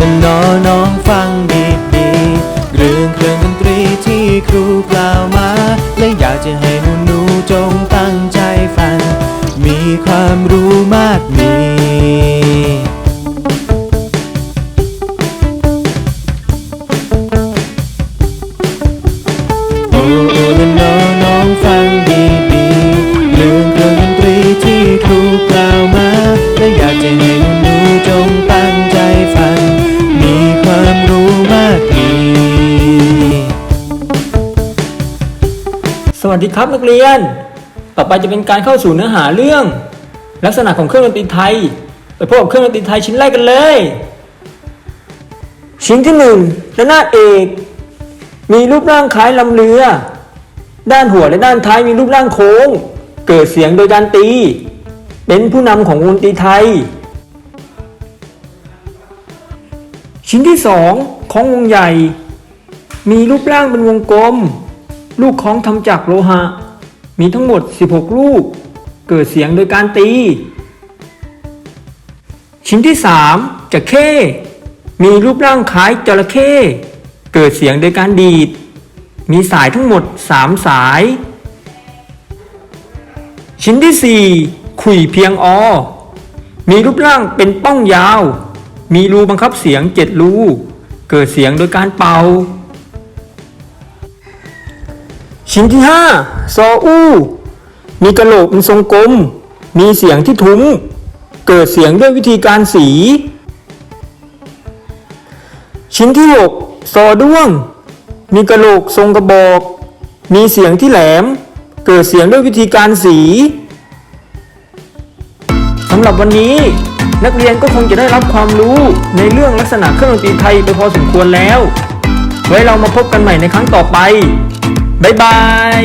ละน้อน้องฟังดีดีเรื่องเครื่องดนตรีที่ครูกล่าวมา และอยากจะให้หนูหนูจงตั้งใจฟัง มีความรู้มากมี วัสดีครับนักเรียน ต่อไปจะเป็นการเข้าสู่เนื้อหาเรื่อง ลักษณะของเครื่องดนตรีไทย ไปพบกับเครื่องดนตรีไทยชิ้นแรกกันเลย ชิ้นที่หนึ่งระนาดเอก มีรูปร่างคล้ายลำเรือ ด้านหัวและด้านท้ายมีรูปร่างโค้ง เกิดเสียงโดยการตี เป็นผู้นำของวงดนตรีไทย ชิ้นที่สองของวงใหญ่ มีรูปร่างเป็นวงกลม ลูกของทำจากโลหะ มีทั้งหมด 16 ลูก เกิดเสียงโดยการตี ชิ้นที่ 3จะเข้มีรูปร่างคล้ายจระเข้เกิดเสียงโดยการดีด มีสายทั้งหมด 3 สาย ชิ้นที่ 4 ขุยเพียงอ มีรูปร่างเป็นป้องยาว มีรูบังคับเสียง 7 รู เกิดเสียงโดยการเป่า ชิ้นที่ 5 ซออู้ มีกระโหลกเป็นทรงกลม มีเสียงที่ทุ้ม เกิดเสียงด้วยวิธีการสี ชิ้นที่ 6 ซอด้วง มีกระโหลกทรงกระบอก มีเสียงที่แหลม เกิดเสียงด้วยวิธีการสีสำหรับวันนี้นักเรียนก็คงจะได้รับความรู้ในเรื่องลักษณะเครื่องดนตรีไทยไปพอสมควรแล้ว ไว้เรามาพบกันใหม่ในครั้งต่อไป บ๊ายบาย